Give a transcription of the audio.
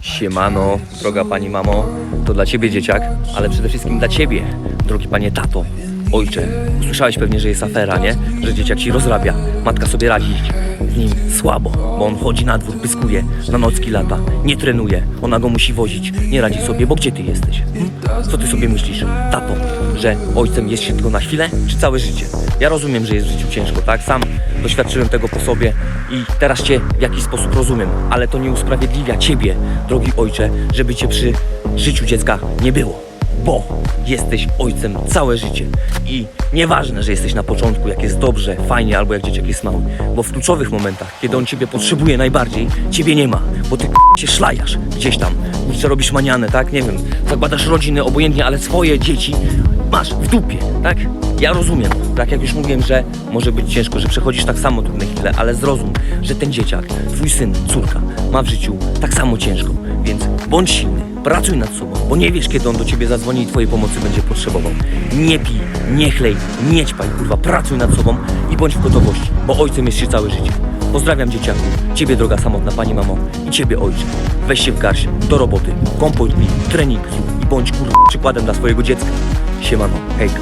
Siemano, droga pani mamo, to dla ciebie dzieciak, ale przede wszystkim dla ciebie, drogi panie tato, ojcze. Usłyszałeś pewnie, że jest afera, nie? Że dzieciak ci rozrabia, matka sobie radzi z nim słabo, bo on chodzi na dwór, pyskuje, na nocki lata, nie trenuje, ona go musi wozić, nie radzi sobie, bo gdzie ty jesteś? Hm? Co ty sobie myślisz, tato, że ojcem jest się tylko na chwilę, czy całe życie? Ja rozumiem, że jest w życiu ciężko, tak? Sam doświadczyłem tego po sobie i teraz cię w jakiś sposób rozumiem, ale to nie usprawiedliwia ciebie, drogi ojcze, żeby cię przy życiu dziecka nie było. Bo jesteś ojcem całe życie. I nieważne, że jesteś na początku, jak jest dobrze, fajnie, albo jak dzieciak jest mały, bo w kluczowych momentach, kiedy on ciebie potrzebuje najbardziej, ciebie nie ma, bo ty się szlajasz gdzieś tam, kurczę robisz manianę, tak, nie wiem, zakładasz rodzinę obojętnie, ale swoje dzieci masz w dupie, tak? Ja rozumiem, tak jak już mówiłem, że może być ciężko, że przechodzisz tak samo trudne chwile, ale zrozum, że ten dzieciak, twój syn, córka ma w życiu tak samo ciężko, więc bądź silny, pracuj nad sobą, bo nie wiesz, kiedy on do ciebie zadzwoni i twojej pomocy będzie potrzebował. Nie pij, nie chlej, nie ćpaj, kurwa, pracuj nad sobą i bądź w gotowości, bo ojcem jest się całe życie. Pozdrawiam dzieciaku, ciebie droga samotna pani mamo i ciebie ojcze. Weź się w garść, do roboty, kompost pij, trening i bądź kurwa przykładem dla swojego dziecka. Siemano, hejka.